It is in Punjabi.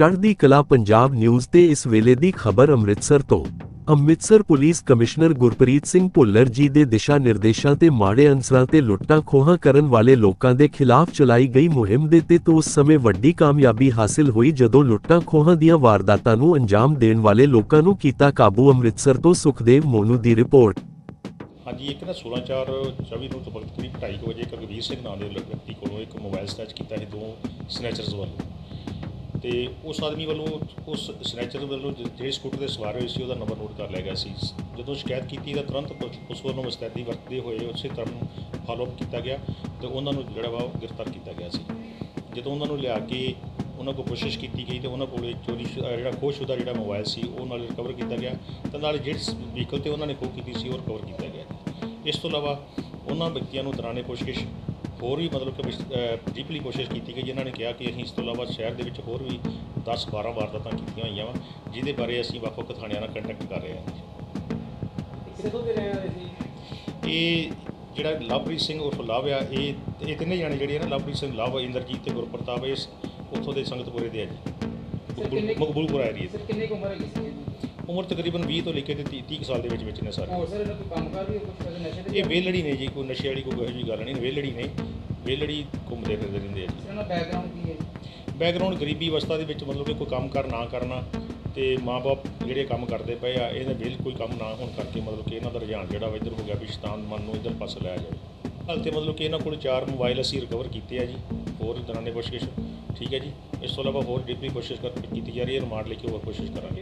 ਚੜ੍ਹਦੀ ਕਲਾ ਪੰਜਾਬ ਨਿਊਜ਼ ਤੇ ਇਸ ਵੇਲੇ ਦੀ ਖਬਰ ਅੰਮ੍ਰਿਤਸਰ ਤੋਂ। ਅੰਮ੍ਰਿਤਸਰ ਪੁਲਿਸ ਕਮਿਸ਼ਨਰ ਗੁਰਪ੍ਰੀਤ ਸਿੰਘ ਭੁੱਲਰ ਜੀ ਦੇ ਦਿਸ਼ਾ ਨਿਰਦੇਸ਼ਾਂ ਤੇ ਮਾੜੇ ਅਨਸਰਾਂ ਤੇ ਲੁੱਟਾਂ ਖੋਹਾਂ ਕਰਨ ਵਾਲੇ ਲੋਕਾਂ ਦੇ ਖਿਲਾਫ ਚਲਾਈ ਗਈ ਮੁਹਿੰਮ ਦੇ ਤੇ ਤੋਂ ਉਸ ਸਮੇਂ ਵੱਡੀ ਕਾਮਯਾਬੀ ਹਾਸਿਲ ਹੋਈ ਜਦੋਂ ਲੁੱਟਾਂ ਖੋਹਾਂ ਦੀਆਂ ਵਾਰਦਾਤਾਂ ਨੂੰ ਅੰਜਾਮ ਦੇਣ ਵਾਲੇ ਲੋਕਾਂ ਨੂੰ ਕੀਤਾ ਕਾਬੂ। ਅੰਮ੍ਰਿਤਸਰ ਤੋਂ ਸੁਖਦੇਵ ਮੋਨੂ ਦੀ ਰਿਪੋਰਟ। ਹਾਂਜੀ, ਇੱਕ ਨਾ 16/4/24 ਨੂੰ ਤੋਂ ਕਰੀਬ 2:30 ਵਜੇ ਇੱਕ ਰਘਵੀਰ ਸਿੰਘ ਨਾਂ ਦੇ ਵਿਅਕਤੀ ਕੋਲੋਂ ਇੱਕ ਮੋਬਾਈਲ ਸਨੈਚ ਕੀਤਾ ਸੀ, ਦੋ ਸਨੈਚਰਸ ਵੱਲੋਂ। ਤੇ ਉਸ ਆਦਮੀ ਵੱਲੋਂ, ਉਸ ਸਨੈਚਰ ਵੱਲੋਂ ਜਿਹੜੇ ਸਕੂਟਰ ਤੇ ਸਵਾਰ ਹੋਏ ਸੀ, ਉਹਦਾ ਨੰਬਰ ਨੋਟ ਕਰ ਲਿਆ ਗਿਆ ਸੀ। ਜਦੋਂ ਸ਼ਿਕਾਇਤ ਕੀਤੀ, ਤਾਂ ਤੁਰੰਤ ਪੁਲਿਸ ਉਸ ਵੱਲੋਂ ਮੁਸਤੈਦੀ ਵਰਤਦੇ ਹੋਏ ਉਸੇ ਤਰ੍ਹਾਂ ਫਾਲੋ ਅਪ ਕੀਤਾ ਗਿਆ ਤੇ ਉਹਨਾਂ ਨੂੰ ਜਿਹੜਾ ਵਾ ਉਹ ਗ੍ਰਿਫਤਾਰ ਕੀਤਾ ਗਿਆ ਸੀ। ਜਦੋਂ ਉਹਨਾਂ ਨੂੰ ਲਿਆ ਕੇ ਉਹਨਾਂ ਕੋਲ ਕੋਸ਼ਿਸ਼ ਕੀਤੀ ਗਈ ਤੇ ਉਹਨਾਂ ਕੋਲ ਚੋਰੀ ਜਿਹੜਾ ਖੋਹਸ਼ੁਦਾ ਜਿਹੜਾ ਮੋਬਾਈਲ ਸੀ, ਉਹ ਨਾਲ ਰਿਕਵਰ ਕੀਤਾ ਗਿਆ ਤੇ ਨਾਲ ਜਿਹੜੇ ਵਹੀਕਲ ਤੇ ਉਹਨਾਂ ਨੇ ਖੋਹ ਕੀਤੀ ਸੀ, ਉਹ ਰਿਕਵਰ ਕੀਤਾ ਗਿਆ। ਇਸ ਤੋਂ ਇਲਾਵਾ ਉਹਨਾਂ ਵਿਅਕਤੀਆਂ ਨੂੰ ਦੌਰਾਨੇ ਪੁੱਛਗਿੱਛ ਹੋਰ ਵੀ ਮਤਲਬ ਕਿ ਡੀਪਲੀ ਕੋਸ਼ਿਸ਼ ਕੀਤੀ ਗਈ ਜਿਨ੍ਹਾਂ ਨੇ ਕਿਹਾ ਕਿ ਅਸੀਂ ਇਸ ਤੋਂ ਇਲਾਵਾ ਸ਼ਹਿਰ ਦੇ ਵਿੱਚ ਹੋਰ ਵੀ 10 12 ਵਾਰਦਾਤਾਂ ਕੀਤੀਆਂ ਹੋਈਆਂ ਵਾ ਜਿਹਦੇ ਬਾਰੇ ਅਸੀਂ ਵੱਖ-ਵੱਖ ਥਾਣਿਆਂ ਨਾਲ ਕੰਟੈਕਟ ਕਰ ਰਹੇ ਹਾਂ ਕਿੱਥੋਂ ਦੇ ਰਹਿਣ ਵਾਲੇ ਸੀ? ਇਹ ਜਿਹੜਾ ਲਵਪ੍ਰੀਤ ਸਿੰਘ ਉਰਫ ਲਵ ਆ ਇਹ ਇਹ ਤਿੰਨੇ ਜਾਣੇ ਜਿਹੜੇ ਆ ਨਾ ਲਵਪ੍ਰੀਤ ਸਿੰਘ ਲਵ ਇੰਦਰਜੀਤ ਤੇ ਗੁਰਪ੍ਰਤਾਪ ਇਸ ਉੱਥੋਂ ਦੇ ਸੰਗਤਪੁਰੇ ਦੇ ਆ ਜੀ। ਮਕਬੂਲਪੁਰਾ ਏਰੀਏ ਸਰ ਕਿੰਨੇ ਕੁ ਉਮਰ ਹੈਗੀ ਸੀ? ਉਮਰ ਤਕਰੀਬਨ 20 ਤੋਂ ਲੈ ਕੇ ਤੇ 30 30 ਕੁ ਸਾਲ ਦੇ ਵਿੱਚ ਵਿੱਚ ਨੇ ਸਾਰੇ। ਹੋਰ ਸਰ ਇਹਨਾਂ ਕੋਈ ਕੰਮ ਕਰ ਵੀ ਕੁਝ ਕਰਦੇ ਨਸ਼ੇ ਤੇ ਇਹ ਵੇਲੜੀ ਨੇ ਜੀ ਕੋਈ ਨਸ਼ੇ ਵਾਲੀ ਕੋਈ ਇਹੋ ਜਿਹੀ ਗੱਲ ਨਹੀਂ ਵੇਲੜੀ ਨੇ ਵੇਲੜੀ ਘੁੰਮਦੇ ਫਿਰਦੇ ਰਹਿੰਦੇ ਆ ਜੀ। ਇਹਨਾਂ ਬੈਕਗ੍ਰਾਉਂਡ ਕੀ ਹੈ ਬੈਕਗ੍ਰਾਉਂਡ ਗਰੀਬੀ ਅਵਸਥਾ ਦੇ ਵਿੱਚ ਮਤਲਬ ਕਿ ਕੋਈ ਕੰਮ ਕਰ ਨਾ ਕਰਨਾ ਤੇ ਮਾਪੇ ਜਿਹੜੇ ਕੰਮ ਕਰਦੇ ਪਏ ਆ ਇਹਦੇ ਬਿਲ ਕੋਈ ਕੰਮ ਨਾ ਹੋਣ ਕਰਕੇ ਮਤਲਬ ਕਿ ਇਹਨਾਂ ਦਾ ਰੁਝਾਨ ਜਿਹੜਾ ਵਾ ਇੱਧਰ ਹੋ ਗਿਆ ਵੀ ਸ਼ੈਤਾਨ ਮਨ ਨੂੰ ਇੱਧਰ ਪਾਸੇ ਲਾਇਆ ਜਾਵੇ। ਹਾਲ ਤੇ ਮਤਲਬ ਕਿ ਇਹਨਾਂ ਕੋਲ ਚਾਰ ਮੋਬਾਈਲ ਅਸੀਂ ਰਿਕਵਰ ਕੀਤੇ ਆ ਜੀ ਹੋਰ ਦੌਰਾਨੇ ਕੋਸ਼ਿਸ਼ ਠੀਕ ਹੈ ਜੀ। ਇਸ ਤੋਂ ਇਲਾਵਾ ਹੋਰ ਡੀਪਲੀ ਕੋਸ਼ਿਸ਼ ਕਰ ਕੀਤੀ ਜਾ ਰਹੀ ਹੈ ਰਿਮਾਂਡ ਲੈ ਕੇ ਹੋਰ ਕੋਸ਼ਿਸ਼ ਕਰਾਂਗੇ।